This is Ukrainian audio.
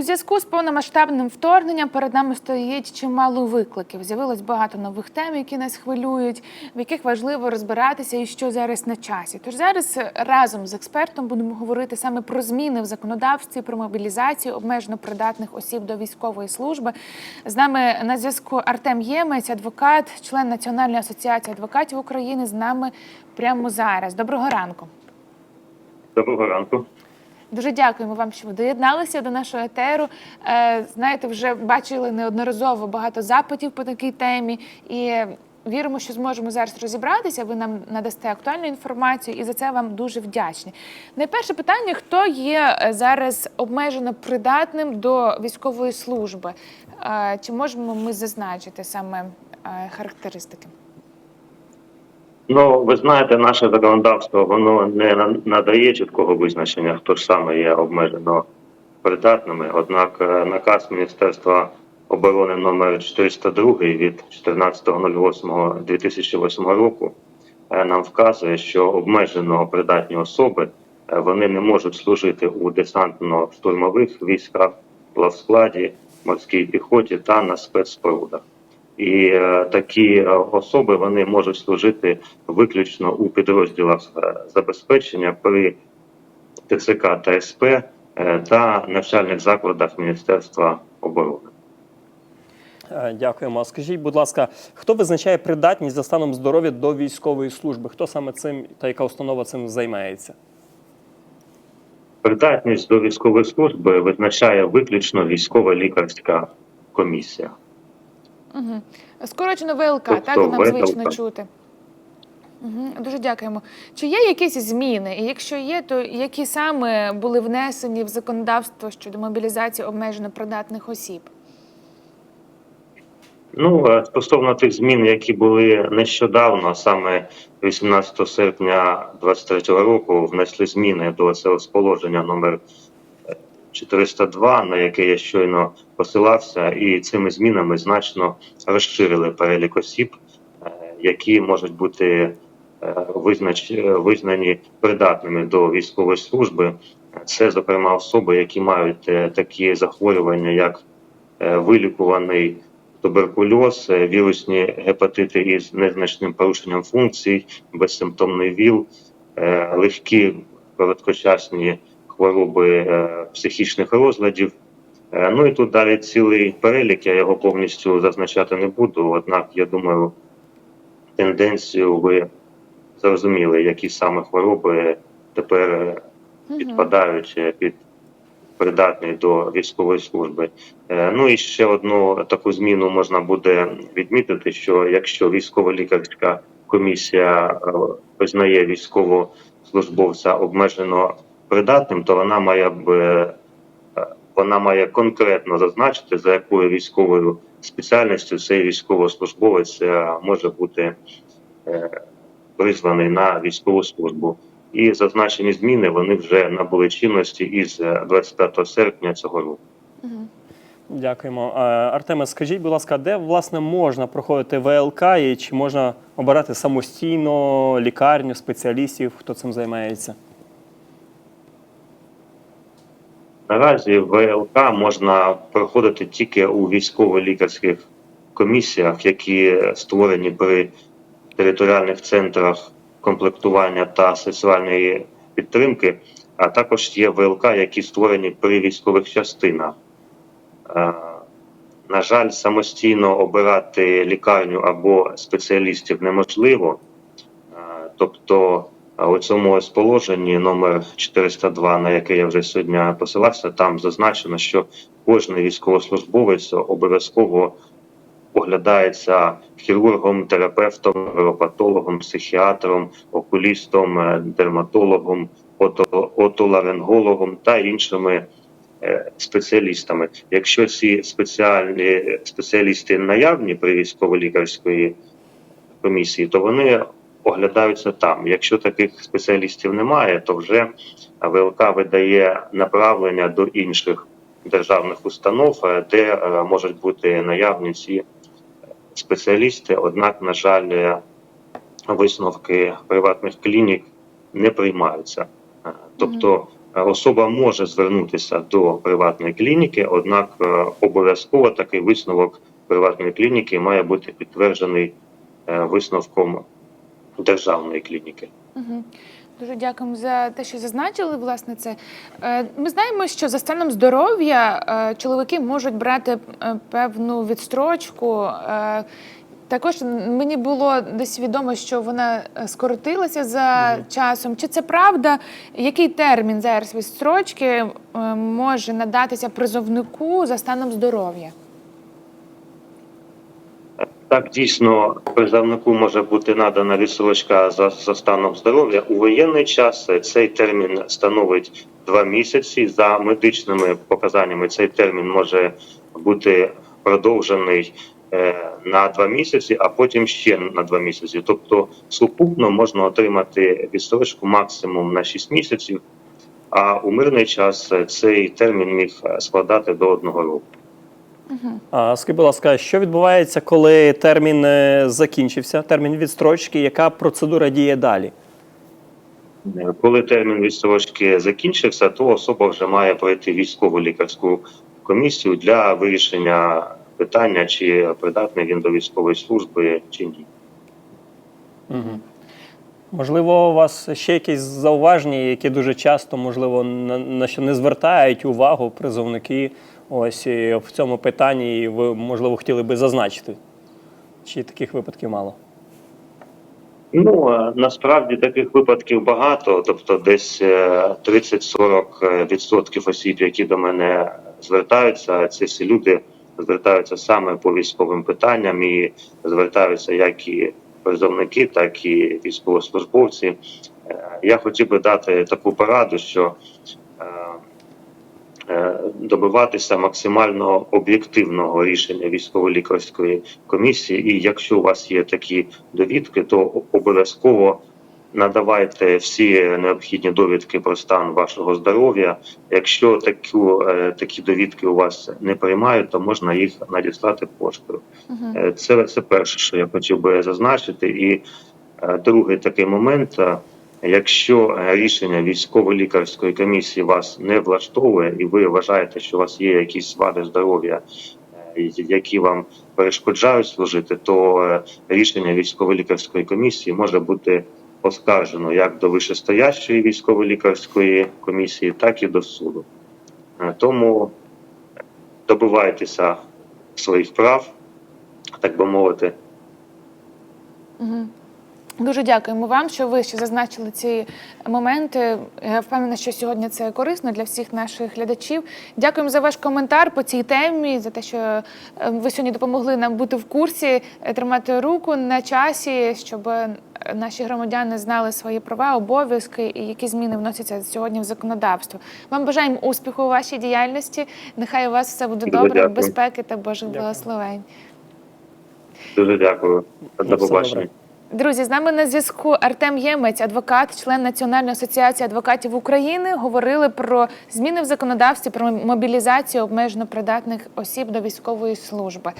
У зв'язку з повномасштабним вторгненням перед нами стоїть чимало викликів. З'явилось багато нових тем, які нас хвилюють, в яких важливо розбиратися і що зараз на часі. Тож зараз разом з експертом будемо говорити саме про зміни в законодавстві, про мобілізацію обмежено придатних осіб до військової служби. З нами на зв'язку Артем Ємець, адвокат, член Національної асоціації адвокатів України. З нами прямо зараз. Доброго ранку. Доброго ранку. Дуже дякуємо вам, що ви доєдналися до нашого етеру. Е, знаєте, вже бачили неодноразово багато запитів по такій темі і. Віримо, що зможемо зараз розібратися. Ви нам надасте актуальну інформацію, і за це вам дуже вдячні. Найперше питання: хто є е, зараз обмежено придатним до військової служби? Е, Чи можемо ми зазначити саме характеристики? Ну, ви знаєте, наше законодавство воно не на- надає чіткого визначення, хто ж саме є обмежено придатними. Однак е, наказ Міністерства оборони номер 402 від 14.08.2008 року е, нам вказує, що обмежено придатні особи е, вони не можуть служити у десантно-штурмових військах, плавскладі, морській піхоті та на спецспорудах. І е, такі е, особи вони можуть служити виключно у підрозділах е, забезпечення при ТЦК та СП та навчальних закладах Міністерства оборони. Дякуємо. Скажіть, будь ласка, хто визначає придатність за станом здоров'я до військової служби? Хто саме цим та яка установа цим займається? Придатність до військової служби визначає виключно військова лікарська комісія. Угу. Скорочено ВЛК, Тобто так нам ВЛК. звично чути. Угу. Дуже дякуємо. Чи є якісь зміни? І якщо є, то які саме були внесені в законодавство щодо мобілізації обмежено придатних осіб? Ну, е, стосовно тих змін, які були нещодавно, саме 18 серпня 2023 року, внесли зміни до положення номер 402, на яке я щойно посилався, і цими змінами значно розширили перелік осіб, е, які можуть бути е, визнач, е, визнані придатними до військової служби. Це, зокрема, особи, які мають такі захворювання, як вилікуваний туберкульоз, вірусні гепатити із незначним порушенням функцій, безсимптомний ВІЛ, легкі короткочасні хвороби психічних розладів. Е, Ну і тут далі цілий перелік, я його повністю зазначати не буду. Однак, я думаю, тенденцію ви зрозуміли, які саме хвороби тепер е, підпадають е, під придатний до військової служби. Ну і ще одну таку зміну можна буде відмітити: що якщо військово-лікарська комісія е, визнає військовослужбовця обмежено придатним, то вона має б е, вона має конкретно зазначити, за якою військовою спеціальністю цей військовослужбовець е, може бути е, призваний на військову службу. І зазначені зміни вони вже набули чинності із е, 25 серпня цього року. Дякуємо. Артеме, скажіть, будь ласка, де власне можна проходити ВЛК і чи можна обирати самостійно лікарню, спеціалістів, хто цим займається? Наразі ВЛК можна проходити тільки у військово-лікарських комісіях, які створені при територіальних центрах комплектування та соціальної підтримки, а також є ВЛК, які створені при військових частинах. Е, На жаль, самостійно обирати лікарню або спеціалістів неможливо. Е, Тобто у цьому положенні номер 402, на яке я вже сьогодні посилався, там зазначено, що кожен військовослужбовець обов'язково оглядається хірургом, терапевтом, невропатологом, психіатром, окулістом, е, дерматологом, отоларингологом та іншими е, спеціалістами. Якщо ці спеціальні спеціалісти наявні при військово-лікарської комісії, то вони оглядаються там. Якщо таких спеціалістів немає, то вже ВЛК видає направлення до інших державних установ, е, де е, можуть бути наявні ці спеціалісти. Однак, на жаль, е, висновки приватних клінік не приймаються. Тобто особа може звернутися до приватної клініки, однак обов'язково такий висновок приватної клініки має бути підтверджений висновком державної клініки. Угу. Дуже дякуємо за те, що зазначили власне це. Е, Ми знаємо, що за станом здоров'я е, чоловіки можуть брати е, певну відстрочку. Також мені було десь відомо, що вона скоротилася за часом. Чи це правда? Який термін зараз відстрочки може надатися призовнику за станом здоров'я? Так, дійсно, призовнику може бути надана відсрочка за, за станом здоров'я. У воєнний час цей термін становить два місяці. За медичними показаннями цей термін може бути продовжений е, на два місяці, а потім ще на два місяці. Тобто, сукупно можна отримати відстрочку максимум на 6 місяців. А у мирний час е, цей термін міг е, складати до одного року. А скажіть, будь ласка, що відбувається, коли термін е, закінчився, термін відстрочки, яка процедура діє далі? Коли термін відстрочки закінчився, то особа вже має пройти військову лікарську комісію для вирішення питання, чи придатний він до військової служби чи ні. Угу. Можливо, у вас ще якісь зауваження, які дуже часто, можливо, на, на що не звертають увагу призовники ось в цьому питанні, ви, можливо, хотіли би зазначити? Чи таких випадків мало? Ну е, насправді таких випадків багато, тобто десь е, 30-40% відсотків осіб, які до мене звертаються, ці всі люди звертаються саме по військовим питанням і звертаються як і призовники, так і військовослужбовці. Е, Я хотів би дати таку пораду, що е, е, добиватися максимально об'єктивного рішення військово-лікарської комісії. І якщо у вас є такі довідки, то обов'язково надавайте всі необхідні довідки про стан вашого здоров'я. Якщо таку, е, такі довідки у вас не приймають, то можна їх надіслати поштою. Е, Це, це перше, що я хотів би зазначити. І е, другий такий момент. Якщо е, рішення військово-лікарської комісії вас не влаштовує, і ви вважаєте, що у вас є якісь вади здоров'я, е, які вам перешкоджають служити, то е, рішення військово-лікарської комісії може бути оскаржено як до вищестоящої військово-лікарської комісії, так і до суду. Тому добивайтеся своїх прав, так би мовити. Угу. Дуже дякуємо вам, що ви ще зазначили ці моменти. Я впевнена, що сьогодні це корисно для всіх наших глядачів. Дякуємо за ваш коментар по цій темі, за те, що е, ви сьогодні допомогли нам бути в курсі, е, тримати руку на часі, щоб е, наші громадяни знали свої права, обов'язки і які зміни вносяться сьогодні в законодавство. Вам бажаємо успіху у вашій діяльності. Нехай у вас все буде Дуже добре, дякую. безпеки та Божих благословень. Дуже дякую. До побачення. Друзі, з нами на зв'язку Артем Ємець, адвокат, член Національної асоціації адвокатів України. Говорили про зміни в законодавстві, про мобілізацію обмежено придатних осіб до військової служби.